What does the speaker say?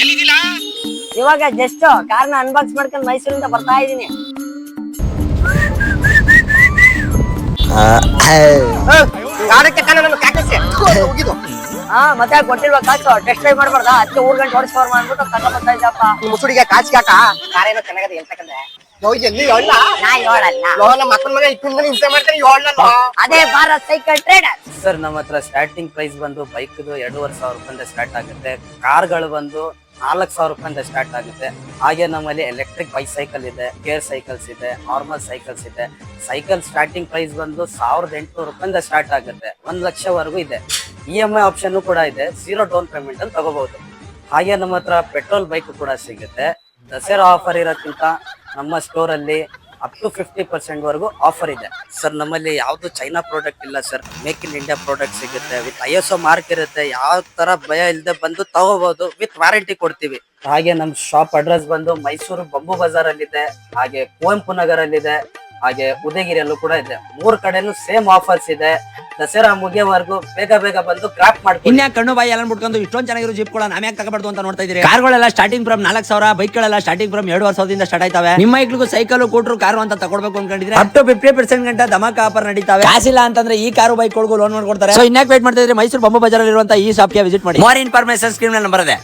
ಎಲ್ಲಿದಿಲ್ಲ ಇವಾಗ ಜಸ್ಟ್ ಕಾರ್ನ ಅನ್ಬಾಕ್ಸ್ ಮಾಡ್ಕೊಂಡು ಮೈಸೂರಿಂದ ಬರ್ತಾ ಇದೀನಿ ಗಾಡಕ್ಕೆ ತಾನೇ ನನ್ನ ಕಾಕಸಿ ಹೋಗಿದ್ದು. ಹಾ ಮತ್ತೆ ಕೊಟ್ಟಿಲ್ವಾ ಕಾಸು? ಟೆಸ್ಟ್ ಡ್ರೈವ್ ಮಾಡ್ಬಾರ್ದ? ಅದಕ್ಕೆ ಊರ್ ಗಂಟೆ ಹೊಡಿಸ್ಬಾರ್ ಮಾಡ್ಬಿಟ್ಟು ಕರ್ಕೊಂಡ್ ಬರ್ತಾ ಇದ್ದಪ್ಪ ಈ ಮುಸುಡಿಗೆ ಕಾಚಿ ಕಾಕ? ಕಾರೇನೋ ಚೆನ್ನಾಗದ ಹೇಳ್ತಕ್ಕಂದೆ ಯೋ ಎಲ್ಲಿ ಹೇಳ ನಾ ಹೇಳಲ್ಲ. ಲೋ ನಮ್ಮ ಅಕ್ಕನ ಮಗ ಇಟ್ಟು ಹಿಂಸೆ ಮಾಡ್ತಾರೆ ಹೇಳಲ್ಲ ಅದೇ ಭಾರತ್ ಸೈಕಲ್ ಟ್ರೇಡರ್ ಸರ್ ನಮ್ಮ ಹತ್ರ ಸ್ಟಾರ್ಟಿಂಗ್ ಪ್ರೈಸ್ ಬಂದು ಬೈಕ್ದು ಎರಡೂವರೆ ಸಾವಿರ ರೂಪಾಯಿಂದ ಸ್ಟಾರ್ಟ್ ಆಗುತ್ತೆ. ಕಾರ್ಗಳು ಬಂದು ನಾಲ್ಕು ಸಾವಿರ ರೂಪಾಯಿಂದ ಸ್ಟಾರ್ಟ್ ಆಗುತ್ತೆ. ಹಾಗೆ ನಮ್ಮಲ್ಲಿ ಎಲೆಕ್ಟ್ರಿಕ್ ಬೈಸೈಕಲ್ ಇದೆ ಗೇರ್ ಸೈಕಲ್ಸ್ ಇದೆ ನಾರ್ಮಲ್ ಸೈಕಲ್ಸ್ ಇದೆ. ಸೈಕಲ್ ಸ್ಟಾರ್ಟಿಂಗ್ ಪ್ರೈಸ್ ಬಂದು ಸಾವಿರದ ಎಂಟುನೂರು ರೂಪಾಯಿಂದ ಸ್ಟಾರ್ಟ್ ಆಗುತ್ತೆ. ಒಂದ್ ಲಕ್ಷವರೆಗೂ ಇದೆ. ಇ ಎಂ ಐ ಆಪ್ಷನ್ ಕೂಡ ಇದೆ. ಜೀರೋ ಡೌನ್ ಪೇಮೆಂಟ್ ಅಲ್ಲಿ ತಗೋಬಹುದು. ಹಾಗೆ ನಮ್ಮ ಹತ್ರ ಪೆಟ್ರೋಲ್ ಬೈಕ್ ಕೂಡ ಸಿಗುತ್ತೆ. ದಸರಾ ಆಫರ್ ಇರೋಕ್ಕಿಂತ ನಮ್ಮ ಸ್ಟೋರ್ ಅಲ್ಲಿ ಅಪ್ ಟು ಫಿಫ್ಟಿ ಪರ್ಸೆಂಟ್ ವರೆಗೂ ಆಫರ್ ಇದೆ. ಸರ್ ನಮ್ಮಲ್ಲಿ ಯಾವ್ದು ಚೈನಾ ಪ್ರಾಡಕ್ಟ್ ಇಲ್ಲ sir make in India product ಸಿಗುತ್ತೆ. ವಿತ್ ಐ ಎಸ್ ಮಾರ್ಕ್ ಇರುತ್ತೆ. ಯಾವ ತರ ಭಯ ಇಲ್ಲದೆ ಬಂದು ತಗೋಬಹುದು. ವಿತ್ ವ್ಯಾರಂಟಿ ಕೊಡ್ತೀವಿ. ಹಾಗೆ ನಮ್ ಶಾಪ್ ಅಡ್ರೆಸ್ ಬಂದು ಮೈಸೂರು ಬಂಬು ಬಜಾರ್ ಅಲ್ಲಿ ಇದೆ ಹಾಗೆ ಕುವೆಂಪು ನಗರ್ ಅಲ್ಲಿ ಇದೆ ಹಾಗೆ ಉದಯಗಿರಿಯಲ್ಲೂ ಕೂಡ ಇದೆ. ಮೂರ್ ಕಡೆನೂ ಸೇಮ್ ಆಫರ್ಸ್ ಇದೆ. ದಸರಾ ಮುಗಿಯೋವರೆಗೂ ಬೇಗ ಬೇಗ ಬಂದು ಕ್ರಾಪ್ ಮಾಡ್ಕೊಂಡು ಇನ್ಯಾಕ್ ಕಣ್ಣು ಬಾಯಿ ಎಲ್ಲ ಬಿಟ್ಕೊಂಡು ಇಷ್ಟೊಂದು ಚೆನ್ನಾಗಿರೋ ಜೀಪ್ಗಳ ನಾವ್ಯಾಕ್ ತಗಬಾರ್ದು ಅಂತ ನೋಡ್ತಾ ಇದ್ದೀರಿ? ಕಾರ್ಗಳೆಲ್ಲ ಸ್ಟಾರ್ಟಿಂಗ್ ಫ್ರಮ್ ನಾಲ್ಕು ಸಾವಿರ ಬೈಕ್ಗಳೆಲ್ಲ ಸ್ಟಾರ್ಟಿಂಗ್ ಫ್ರಮ್ ಎರಡು ಸಾವಿರದಿಂದ ಸ್ಟಾರ್ಟ್ ಆಯ್ತಾವೆ. ನಿಮ್ಮ ಮೈಕ್ಳಿಗೂ ಸೈಕಲ್ ಕೂಟ್ರು ಕಾರು ಅಂತ ತಗೊಳ್ಬೇಕು ಅನ್ಕೊಂಡಿದ್ರೆ ಅಪ್ ಟು ಫಿಫ್ಟಿ ಪರ್ಸೆಂಟ್ ಗಂಟೆ ಧಮಾಕ ಆಫರ್ ನಡೀತಾವೆ. ಕಾಸಿಲ್ಲ ಅಂತಂದ್ರೆ ಈ ಕಾರು ಬೈಕ್ ಬೈಕ್ಗಳಿಗೂ ಲೋನ್ ಮಾಡ್ಕೊಡ್ತಾರೆ. ಸೊ ಇನ್ಯಾಕ್ ವೇಟ್ ಮಾಡ್ತಾ ಇದ್ರೆ ಮೈಸೂರು ಬೊಂಬು ಬಜಾರ್ ಇರುವಂತ ಈ ಶಾಪ್ಗೆ ವಿಸಿಟ್ ಮಾಡಿ. ಮೋರ್ ಇನ್ಫಾರ್ಮೇಶನ್ ಸ್ಕ್ರೀನ್ ನಂಬರ್ ಇದೆ.